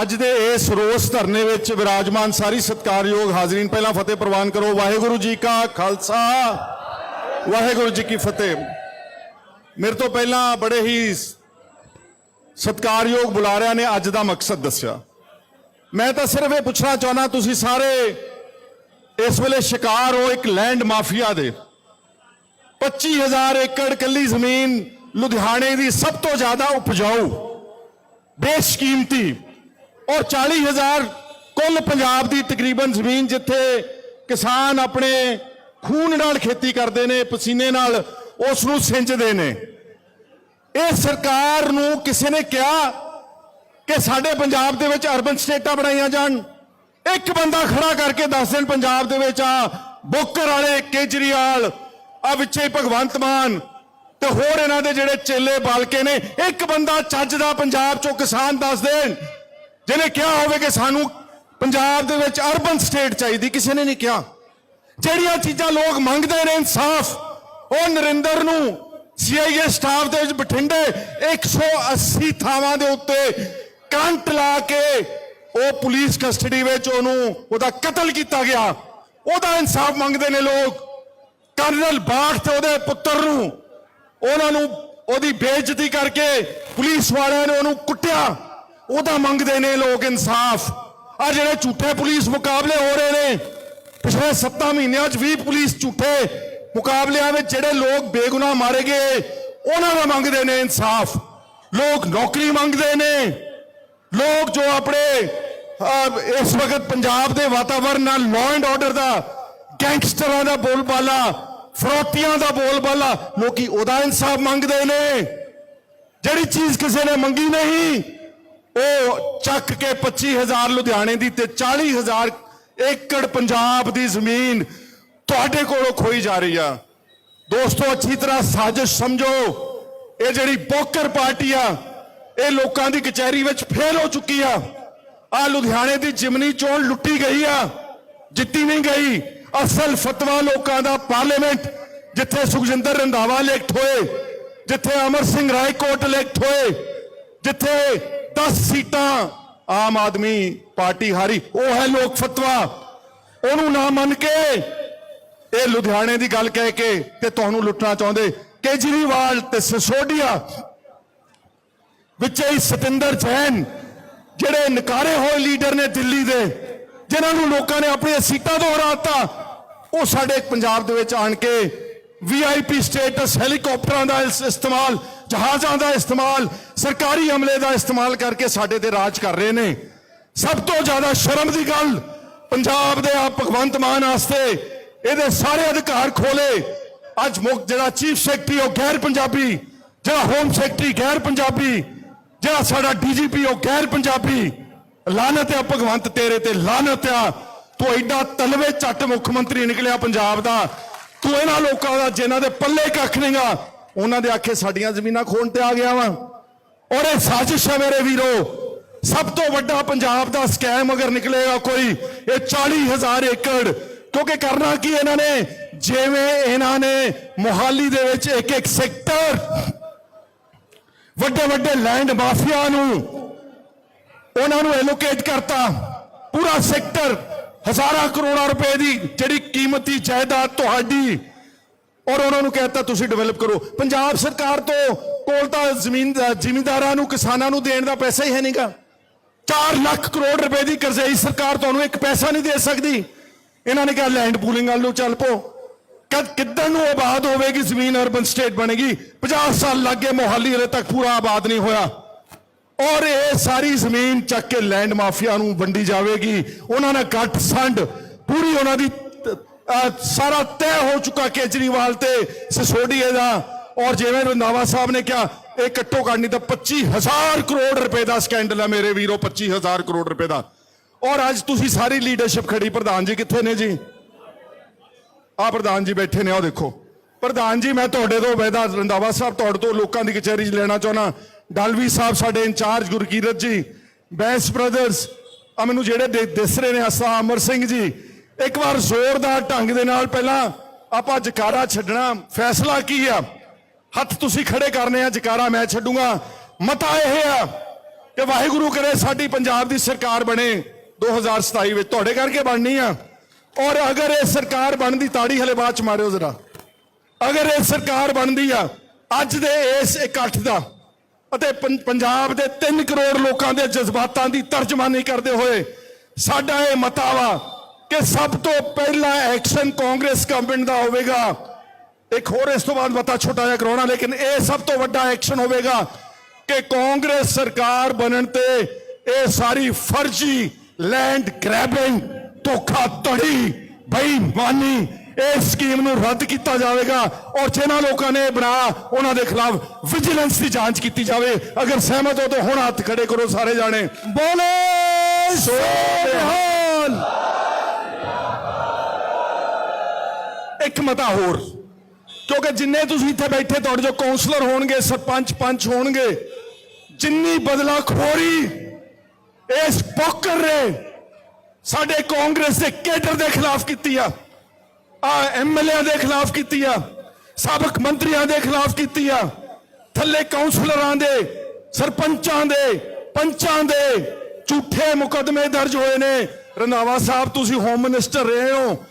ਅੱਜ ਦੇ ਇਸ ਰੋਸ ਧਰਨੇ ਵਿੱਚ ਵਿਰਾਜਮਾਨ ਸਾਰੀ ਸਤਿਕਾਰਯੋਗ ਹਾਜ਼ਰੀਨ, ਪਹਿਲਾਂ ਫਤਿਹ ਪ੍ਰਵਾਨ ਕਰੋ। ਵਾਹਿਗੁਰੂ ਜੀ ਕਾ ਖਾਲਸਾ। ਵਾਹਿਗੁਰੂ ਜੀ ਕੀ ਫਤਿਹ। ਮੇਰੇ ਤੋਂ ਪਹਿਲਾਂ ਬੜੇ ਹੀ ਸਤਿਕਾਰਯੋਗ ਬੁਲਾਰਿਆਂ ਨੇ ਅੱਜ ਦਾ ਮਕਸਦ ਦੱਸਿਆ। ਮੈਂ ਤਾਂ ਸਿਰਫ ਇਹ ਪੁੱਛਣਾ ਚਾਹੁੰਦਾ, ਤੁਸੀਂ ਸਾਰੇ ਇਸ ਵੇਲੇ ਸ਼ਿਕਾਰ ਹੋ ਇੱਕ ਲੈਂਡ ਮਾਫੀਆ ਦੇ। 25000 ਏਕੜ ਕੱਲੀ ਜ਼ਮੀਨ ਲੁਧਿਆਣੇ ਦੀ ਸਭ ਤੋਂ ਜ਼ਿਆਦਾ ਉਪਜਾਊ, ਬੇਸ਼ਕੀਮਤੀ ਔਰ 40000 ਕੁੱਲ ਪੰਜਾਬ ਦੀ ਤਕਰੀਬਨ ਜ਼ਮੀਨ ਜਿੱਥੇ ਕਿਸਾਨ ਆਪਣੇ ਖੂਨ ਨਾਲ ਖੇਤੀ ਕਰਦੇ ਨੇ, ਪਸੀਨੇ ਨਾਲ ਉਸ ਨੂੰ ਸਿੰਜਦੇ ਨੇ। ਇਹ ਸਰਕਾਰ ਨੂੰ ਕਿਸੇ ਨੇ ਕਿਹਾ ਕਿ ਸਾਡੇ ਪੰਜਾਬ ਦੇ ਵਿੱਚ ਅਰਬਨ ਸਟੇਟਾਂ ਬਣਾਈਆਂ ਜਾਣ। ਇੱਕ ਬੰਦਾ ਖੜਾ ਕਰਕੇ ਦੱਸ ਦੇਣ, ਪੰਜਾਬ ਦੇ ਵਿੱਚ ਆ ਬੋਕਰ ਵਾਲੇ, ਕੇਜਰੀਵਾਲ, ਆ ਵਿੱਚੇ ਭਗਵੰਤ ਮਾਨ ਤੇ ਹੋਰ ਇਹਨਾਂ ਦੇ ਜਿਹੜੇ ਚੇਲੇ ਬਾਲਕੇ ਨੇ, ਇੱਕ ਬੰਦਾ ਚੱਜ ਦਾ ਪੰਜਾਬ ਚੋਂ ਕਿਸਾਨ ਦੱਸ ਦੇਣ। ਜਿਹਨੇ ਕਿਹਾ ਹੋਵੇ ਕਿ ਸਾਨੂੰ ਪੰਜਾਬ ਦੇ ਵਿੱਚ ਅਰਬਨ ਸਟੇਟ ਚਾਹੀਦੀ, ਕਿਸੇ ਨੇ ਨਹੀਂ ਕਿਹਾ। ਜਿਹੜੀਆਂ ਚੀਜ਼ਾਂ ਲੋਕ ਮੰਗਦੇ ਨੇ ਇਨਸਾਫ, ਉਹ ਨਰਿੰਦਰ ਨੂੰ ਸੀਆਈਏ ਸਟਾਫ ਦੇ ਵਿੱਚ ਬਠਿੰਡੇ 180 ਥਾਵਾਂ ਦੇ ਉੱਤੇ ਕੰਟ ਲਾ ਕੇ ਉਹ ਪੁਲਿਸ ਕਸਟਡੀ ਵਿੱਚ ਉਹਨੂੰ ਉਹਦਾ ਕਤਲ ਕੀਤਾ ਗਿਆ। ਉਹਦਾ ਇਨਸਾਫ ਮੰਗਦੇ ਨੇ ਲੋਕ। ਕਰਨਲ ਬਾਠ ਤੇ ਉਹਦੇ ਪੁੱਤਰ ਨੂੰ ਉਹਨਾਂ ਨੂੰ ਉਹਦੀ ਬੇਇੱਜ਼ਤੀ ਕਰਕੇ ਪੁਲਿਸ ਵਾਲਿਆਂ ਨੇ ਉਹਨੂੰ ਕੁੱਟਿਆ। ਉਹਦਾ ਮੰਗਦੇ ਨੇ ਲੋਕ ਇਨਸਾਫ। ਆ ਜਿਹੜੇ ਝੂਠੇ ਪੁਲਿਸ ਮੁਕਾਬਲੇ ਹੋ ਰਹੇ ਨੇ, ਪਿਛਲੇ 7 ਮਹੀਨਿਆਂ 'ਚ 20 ਪੁਲਿਸ ਝੂਠੇ ਮੁਕਾਬਲਿਆਂ ਵਿੱਚ ਜਿਹੜੇ ਲੋਕ ਬੇਗੁਨਾਹ ਮਾਰੇ ਗਏ, ਉਹਨਾਂ ਦਾ ਮੰਗਦੇ ਨੇ ਇਨਸਾਫ। ਲੋਕ ਨੌਕਰੀ ਮੰਗਦੇ ਨੇ। ਲੋਕ ਜੋ ਆਪਣੇ ਇਸ ਵਕਤ ਪੰਜਾਬ ਦੇ ਵਾਤਾਵਰਣ ਨਾਲ ਲਾਅ ਐਂਡ ਆਰਡਰ ਦਾ, ਗੈਂਗਸਟਰਾਂ ਦਾ ਬੋਲਬਾਲਾ, ਫਰੋਤੀਆਂ ਦਾ ਬੋਲਬਾਲਾ, ਲੋਕੀ ਉਹਦਾ ਇਨਸਾਫ ਮੰਗਦੇ ਨੇ। ਜਿਹੜੀ ਚੀਜ਼ ਕਿਸੇ ਨੇ ਮੰਗੀ ਨਹੀਂ ਉਹ ਚੱਕ ਕੇ 25000 ਲੁਧਿਆਣੇ ਦੀ ਤੇ 40000 ਏਕੜ ਪੰਜਾਬ ਦੀ ਜ਼ਮੀਨ ਤੁਹਾਡੇ ਕੋਲੋਂ ਖੋਈ ਜਾ ਰਹੀ ਆ। ਦੋਸਤੋ, ਅੱਛੀ ਤਰ੍ਹਾਂ ਸਾਜ਼ਿਸ਼ ਸਮਝੋ। ਇਹ ਜਿਹੜੀ ਬੋਕਰ ਪਾਰਟੀ ਆ, ਇਹ ਲੋਕਾਂ ਦੀ ਕਚਹਿਰੀ ਵਿੱਚ ਫੇਲ ਹੋ ਚੁੱਕੀ ਆ। ਆ ਲੁਧਿਆਣੇ ਦੀ ਜਿਮਨੀ ਚੋਣ ਲੁੱਟੀ ਗਈ ਆ, ਜਿੱਤੀ ਨਹੀਂ ਗਈ। ਅਸਲ ਫਤਵਾ ਲੋਕਾਂ ਦਾ ਪਾਰਲੀਮੈਂਟ, ਜਿੱਥੇ ਸੁਖਜਿੰਦਰ ਰੰਧਾਵਾ ਇਲੈਕਟ ਹੋਏ, ਜਿੱਥੇ ਅਮਰ ਸਿੰਘ ਰਾਏਕੋਟ ਇਲੈਕਟ ਹੋਏ, ਜਿੱਥੇ 10 ਸੀਟਾਂ ਆਮ ਆਦਮੀ ਪਾਰਟੀ ਹਾਰੀ। ਉਹ ਹੈ ਲੋਕ ਫਤਵਾ। ਉਹਨੂੰ ਨਾ ਮੰਨ ਕੇ ਇਹ ਲੁਧਿਆਣੇ ਦੀ ਗੱਲ ਕਹਿ ਕੇ ਤੇ ਤੁਹਾਨੂੰ ਲੁੱਟਣਾ ਚਾਹੁੰਦੇ। ਕੇਜਰੀਵਾਲ ਤੇ ਸਸੋਡੀਆ ਵਿੱਚ ਹੀ ਸਤਿੰਦਰ ਜੈਨ, ਜਿਹੜੇ ਨਕਾਰੇ ਹੋਏ ਲੀਡਰ ਨੇ ਦਿੱਲੀ ਦੇ, ਜਿਨ੍ਹਾਂ ਨੂੰ ਲੋਕਾਂ ਨੇ ਆਪਣੀਆਂ ਸੀਟਾਂ ਤੋਂ ਹਰਾਤਾ ਉਹ ਸਾਡੇ ਪੰਜਾਬ ਦੇ ਵਿੱਚ ਆਣ ਕੇ ਵੀਆਈਪੀ ਸਟੇਟਸ ਹੈਲੀਕਾਪਟਰਾਂ ਦਾ ਇਸਤੇਮਾਲ, ਜਹਾਜ਼ਾਂ ਦਾ ਇਸਤੇਮਾਲ, ਸਰਕਾਰੀ ਅਮਲੇ ਦਾ ਇਸਤੇਮਾਲ ਕਰਕੇ ਸਾਡੇ ਤੇ ਰਾਜ ਕਰ ਰਹੇ ਨੇ। ਸਭ ਤੋਂ ਜ਼ਿਆਦਾ ਸ਼ਰਮ ਦੀ ਗੱਲ ਪੰਜਾਬ ਦੇ ਆ ਭਗਵੰਤ ਮਾਨ ਵਾਸਤੇ। ਇਹਦੇ ਸਾਰੇ ਅਧਿਕਾਰ ਖੋਲੇ ਅੱਜ ਮੁੱਖ ਜਿਹੜਾ ਚੀਫ ਸੈਕਟਰੀ, ਉਹ ਗੈਰ ਪੰਜਾਬੀ, ਜਿਹੜਾ ਹੋਮ ਸੈਕਟਰੀ ਗੈਰ ਪੰਜਾਬੀ, ਜਿਹੜਾ ਸਾਡਾ ਡੀਜੀਪੀ ਉਹ ਗੈਰ ਪੰਜਾਬੀ। ਲਾਨਤ ਆ ਭਗਵੰਤ, ਤੇਰੇ ਤੇ ਲਾਨਤ ਆ। ਤੂੰ ਐਡਾ ਤਲਵੇ ਝੱਟ ਮੁੱਖ ਮੰਤਰੀ ਨਿਕਲਿਆ ਪੰਜਾਬ ਦਾ। ਤੂੰ ਇਹਨਾਂ ਲੋਕਾਂ ਦਾ, ਜਿਨ੍ਹਾਂ ਦੇ ਪੱਲੇ ਕੱਖ ਨਹੀਂਗਾ ਉਹਨਾਂ ਦੇ ਆਖੇ ਸਾਡੀਆਂ ਜ਼ਮੀਨਾਂ ਖੋਣ ਤੇ ਆ ਗਿਆ ਵਾ। ਔਰ ਇਹ ਸਾਜ਼ਿਸ਼ ਹੈ ਮੇਰੇ ਵੀਰੋ, ਸਭ ਤੋਂ ਵੱਡਾ ਪੰਜਾਬ ਦਾ ਸਕੈਮ ਅਗਰ ਨਿਕਲੇਗਾ ਕੋਈ, ਇਹ 40000 ਏਕੜ। ਕਿਉਂਕਿ ਕਰਨਾ ਕੀ ਇਹਨਾਂ ਨੇ? ਜਿਵੇਂ ਇਹਨਾਂ ਨੇ ਮੋਹਾਲੀ ਦੇ ਵਿੱਚ ਇੱਕ ਇੱਕ ਸੈਕਟਰ, ਵੱਡੇ ਵੱਡੇ ਲੈਂਡ ਮਾਫੀਆ ਨੂੰ, ਉਹਨਾਂ ਨੂੰ ਐਲੋਕੇਟ ਕਰਤਾ, ਪੂਰਾ ਸੈਕਟਰ। ਹਜ਼ਾਰਾਂ ਕਰੋੜਾਂ ਰੁਪਏ ਦੀ ਜਿਹੜੀ ਕੀਮਤੀ ਜਾਇਦਾਦ ਤੁਹਾਡੀ, ਔਰ ਉਹਨਾਂ ਨੂੰ ਕਹਿਤਾ ਤੁਸੀਂ ਡਿਵੈਲਪ ਕਰੋ। ਪੰਜਾਬ ਸਰਕਾਰ ਤੋਂ ਕੋਲ ਤਾਂ ਜ਼ਮੀਨ, ਜ਼ਿਮੀਂਦਾਰਾਂ ਨੂੰ, ਕਿਸਾਨਾਂ ਨੂੰ ਦੇਣ ਦਾ ਪੈਸਾ ਹੀ ਹੈ ਨਹੀਂਗਾ 4 ਲੱਖ ਕਰੋੜ ਰੁਪਏ ਦੀ ਕਰਜ਼ਾਈ ਸਰਕਾਰ ਤੁਹਾਨੂੰ ਇੱਕ ਪੈਸਾ ਨਹੀਂ ਦੇ ਸਕਦੀ। ਇਹਨਾਂ ਨੇ ਕਿਹਾ ਲੈਂਡ ਪੂਲਿੰਗ ਵੱਲ ਨੂੰ ਚੱਲ ਪੋ ਕਦ ਕਿੱਦਾਂ ਨੂੰ ਆਬਾਦ ਹੋਵੇਗੀ ਜ਼ਮੀਨ ਅਰਬਨ ਸਟੇਟ ਬਣੇਗੀ? 50 ਸਾਲ ਲੱਗੇ ਮੋਹਾਲੀ ਹਲੇ ਤੱਕ ਪੂਰਾ ਆਬਾਦ ਨਹੀਂ ਹੋਇਆ। ਔਰ ਇਹ ਸਾਰੀ ਜ਼ਮੀਨ ਚੱਕ ਕੇ ਲੈਂਡ ਮਾਫੀਆ ਨੂੰ ਵੰਡੀ ਜਾਵੇਗੀ। ਉਹਨਾਂ ਨੇ ਗੱਠ ਸੰਡ ਪੂਰੀ ਉਹਨਾਂ ਦੀ ਸਾਰਾ ਤੈਅ ਹੋ ਚੁੱਕਾ ਕੇਜਰੀਵਾਲ ਤੇ ਸਿਸੋਡੀਏ ਦਾ। ਔਰ ਜਿਵੇਂ ਰੰਧਾਵਾ ਸਾਹਿਬ ਨੇ ਕਿਹਾ, ਇਹ ਕੱਟੋ ਕਾਣੀ ਤਾਂ 25000 ਕਰੋੜ ਰੁਪਏ ਦਾ ਸਕੈਂਡਲ ਹੈ ਮੇਰੇ ਵੀਰੋ 25000 ਕਰੋੜ ਰੁਪਏ ਦਾ। ਔਰ ਅੱਜ ਤੁਸੀਂ ਸਾਰੀ ਲੀਡਰਸ਼ਿਪ ਖੜੀ, ਪ੍ਰਧਾਨ ਜੀ ਕਿੱਥੇ ਨੇ ਜੀ? ਆ ਪ੍ਰਧਾਨ ਜੀ ਬੈਠੇ ਨੇ ਉਹ ਦੇਖੋ। ਪ੍ਰਧਾਨ ਜੀ, ਮੈਂ ਤੁਹਾਡੇ ਤੋਂ ਵੈਦਾ ਰੰਧਾਵਾ ਸਾਹਿਬ ਤੁਹਾਡੇ ਤੋਂ ਲੋਕਾਂ ਦੀ ਕਚਹਿਰੀ 'ਚ ਲੈਣਾ ਚਾਹੁੰਦਾ। ਡਾਲਵੀ ਸਾਹਿਬ ਸਾਡੇ ਇੰਚਾਰਜ ਗੁਰਕੀਰਤ ਜੀ, ਬੈਂਸ ਬ੍ਰਦਰਸ ਆ ਮੈਨੂੰ ਜਿਹੜੇ ਦਿ- ਦਿਸ ਰਹੇ ਨੇ, ਅਸਾ ਅਮਰ ਸਿੰਘ ਜੀ, ਇੱਕ ਵਾਰ ਜ਼ੋਰਦਾਰ ਢੰਗ ਦੇ ਨਾਲ ਪਹਿਲਾਂ ਆਪਾਂ ਜਕਾਰਾ ਛੱਡਣਾ। ਫੈਸਲਾ ਕੀ ਆ? ਹੱਥ ਤੁਸੀਂ ਖੜੇ ਕਰਨੇ ਆ, ਜਕਾਰਾ ਮੈਂ ਛੱਡੂਗਾ। ਮਤਾ ਇਹ ਆ ਕਿ ਵਾਹਿਗੁਰੂ ਕਰੇ ਸਾਡੀ ਪੰਜਾਬ ਦੀ ਸਰਕਾਰ ਬਣੇ 2027 ਵਿੱਚ। ਤੁਹਾਡੇ ਕਰਕੇ ਬਣਨੀ ਆ। ਔਰ ਅਗਰ ਇਹ ਸਰਕਾਰ ਬਣਦੀ, ਤਾੜੀ ਹਲੇ ਬਾਅਦ ਚ ਮਾਰਿਓ ਜ਼ਰਾ। ਅਗਰ ਇਹ ਸਰਕਾਰ ਬਣਦੀ ਆ, ਅੱਜ ਦੇ ਇਸ ਇਕੱਠ ਦਾ ਅਤੇ ਪੰਜਾਬ ਦੇ 3 ਕਰੋੜ ਲੋਕਾਂ ਦੇ ਜਜ਼ਬਾਤਾਂ ਦੀ ਤਰਜਮਾਨੀ ਕਰਦੇ ਹੋਏ ਸਾਡਾ ਇਹ ਮਤਾ ਵਾ ਕਿ ਸਭ ਤੋਂ ਪਹਿਲਾ ਐਕਸ਼ਨ ਕਾਂਗਰਸ ਗਵਰਨਮੈਂਟ ਦਾ ਹੋਵੇਗਾ। ਇੱਕ ਹੋਰ ਇਸ ਤੋਂ ਬਾਅਦ ਮਤਾ ਛੋਟਾ ਜਿਹਾ ਕਰਾਉਣਾ, ਲੇਕਿਨ ਇਹ ਸਭ ਤੋਂ ਵੱਡਾ ਐਕਸ਼ਨ ਹੋਵੇਗਾ ਕਿ ਕਾਂਗਰਸ ਸਰਕਾਰ ਬਣਨ ਤੇ ਇਹ ਸਾਰੀ ਫਰਜ਼ੀ ਲੈਂਡ ਗ੍ਰੈਬਿੰਗ ਧੋਖਾਧੜੀ, ਬੇਈਮਾਨੀ ਇਸ ਸਕੀਮ ਨੂੰ ਰੱਦ ਕੀਤਾ ਜਾਵੇਗਾ ਔਰ ਜਿਨ੍ਹਾਂ ਲੋਕਾਂ ਨੇ ਇਹ ਬਣਾ, ਉਹਨਾਂ ਦੇ ਖਿਲਾਫ ਵਿਜੀਲੈਂਸ ਦੀ ਜਾਂਚ ਕੀਤੀ ਜਾਵੇ। ਅਗਰ ਸਹਿਮਤ ਹੋ ਤਾਂ ਹੁਣ ਹੱਥ ਖੜੇ ਕਰੋ ਸਾਰੇ ਜਾਣੇ। ਬੋਲੇ ਸੋ ਨਿਹਾਲ ਇੱਕ ਮਤਾ ਹੋਰ, ਕਿਉਂਕਿ ਜਿੰਨੇ ਤੁਸੀਂ ਇੱਥੇ ਬੈਠੇ ਤੁਹਾਡੇ ਜੋ ਕਾਉਂਸਲਰ ਹੋਣਗੇ, ਸਰਪੰਚ ਪੰਚ ਹੋਣਗੇ, ਜਿੰਨੀ ਬਦਲਾਖੋਰੀ ਇਸ ਪੋਕਰ ਨੇ ਸਾਡੇ ਕਾਂਗਰਸ ਦੇ ਕੇਡਰ ਦੇ ਖਿਲਾਫ ਕੀਤੀ ਆ। ਆ ਐਮਐਲਏ ਦੇ ਖਿਲਾਫ ਕੀਤੀ ਆ, ਸਾਬਕ ਮੰਤਰੀਆਂ ਦੇ ਖਿਲਾਫ ਕੀਤੀ ਆ, ਥੱਲੇ ਕਾਉਂਸਲਰਾਂ ਦੇ, ਸਰਪੰਚਾਂ ਦੇ, ਪੰਚਾਂ ਦੇ ਝੂਠੇ ਮੁਕਦਮੇ ਦਰਜ ਹੋਏ ਨੇ। ਰੰਧਾਵਾ ਸਾਹਿਬ, ਤੁਸੀਂ ਹੋਮ ਮਿਨਿਸਟਰ ਰਹੇ ਹੋ।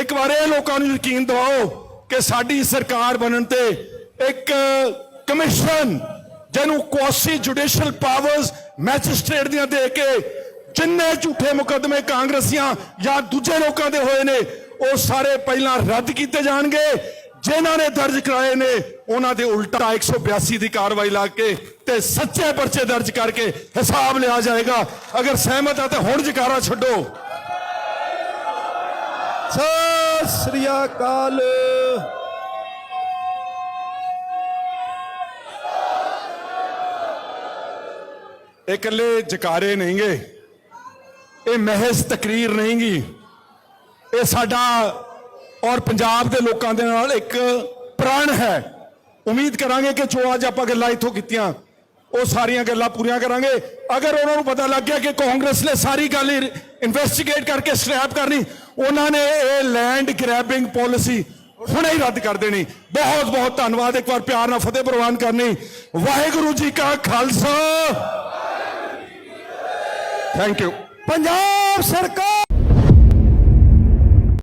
ਇੱਕ ਵਾਰ ਇਹ ਲੋਕਾਂ ਨੂੰ ਯਕੀਨ ਦਿਵਾਓ ਕਿ ਸਾਡੀ ਸਰਕਾਰ ਬਣਨ ਤੇ ਇੱਕ ਕਮਿਸ਼ਨ ਜਿਹਨੂੰ ਕੁਆਸੀ ਜੁਡੀਸ਼ੀਅਲ ਪਾਵਰਸ ਮੈਜਿਸਟ੍ਰੇਟ ਦੀਆਂ ਦੇ ਕੇ ਜਿੰਨੇ ਝੂਠੇ ਮੁਕਦਮੇ ਕਾਂਗਰਸੀਆਂ ਜਾਂ ਦੂਜੇ ਲੋਕਾਂ ਦੇ ਹੋਏ ਨੇ ਉਹ ਸਾਰੇ ਪਹਿਲਾਂ ਰੱਦ ਕੀਤੇ ਜਾਣਗੇ। ਜਿਨ੍ਹਾਂ ਨੇ ਦਰਜ ਕਰਾਏ ਨੇ, ਉਹਨਾਂ ਦੇ ਉਲਟਾ 182 ਦੀ ਕਾਰਵਾਈ ਲਾ ਕੇ ਤੇ ਸੱਚੇ ਪਰਚੇ ਦਰਜ ਕਰਕੇ ਹਿਸਾਬ ਲਿਆ ਜਾਏਗਾ। ਅਗਰ ਸਹਿਮਤ ਆ ਤਾਂ ਹੁਣ ਜਕਾਰਾ ਛੱਡੋ। ਸਤਿ ਸ੍ਰੀ ਅਕਾਲ। ਇਹ ਇਕੱਲੇ ਜਕਾਰੇ ਨਹੀਂਗੇ। ਇਹ ਮਹਿਜ਼ ਤਕਰੀਰ ਨਹੀਂਗੀ। ਇਹ ਸਾਡਾ ਔਰ ਪੰਜਾਬ ਦੇ ਲੋਕਾਂ ਦੇ ਨਾਲ ਇੱਕ ਪ੍ਰਣ ਹੈ। ਉਮੀਦ ਕਰਾਂਗੇ ਕਿ ਜੋ ਅੱਜ ਆਪਾਂ ਗੱਲਾਂ ਇੱਥੋਂ ਕੀਤੀਆਂ ਉਹ ਸਾਰੀਆਂ ਗੱਲਾਂ ਪੂਰੀਆਂ ਕਰਾਂਗੇ। ਅਗਰ ਉਹਨਾਂ ਨੂੰ ਪਤਾ ਲੱਗ ਗਿਆ ਕਿ ਕਾਂਗਰਸ ਨੇ ਸਾਰੀ ਗੱਲ ਇਨਵੈਸਟੀਗੇਟ ਕਰਕੇ ਸਕ੍ਰੈਪ ਕਰਨੀ ਉਹਨਾਂ ਨੇ ਇਹ ਲੈਂਡ ਗ੍ਰੈਬਿੰਗ ਪਾਲਿਸੀ ਹੁਣੇ ਹੀ ਰੱਦ ਕਰ ਦੇਣੀ। ਬਹੁਤ ਬਹੁਤ ਧੰਨਵਾਦ ਇੱਕ ਵਾਰ ਪਿਆਰ ਨਾਲ ਫਤਿਹ ਪ੍ਰਵਾਨ ਕਰਨੀ। ਵਾਹਿਗੁਰੂ ਜੀ ਕਾ ਖਾਲਸਾ। ਥੈਂਕ ਯੂ ਪੰਜਾਬ ਸਰਕਾਰ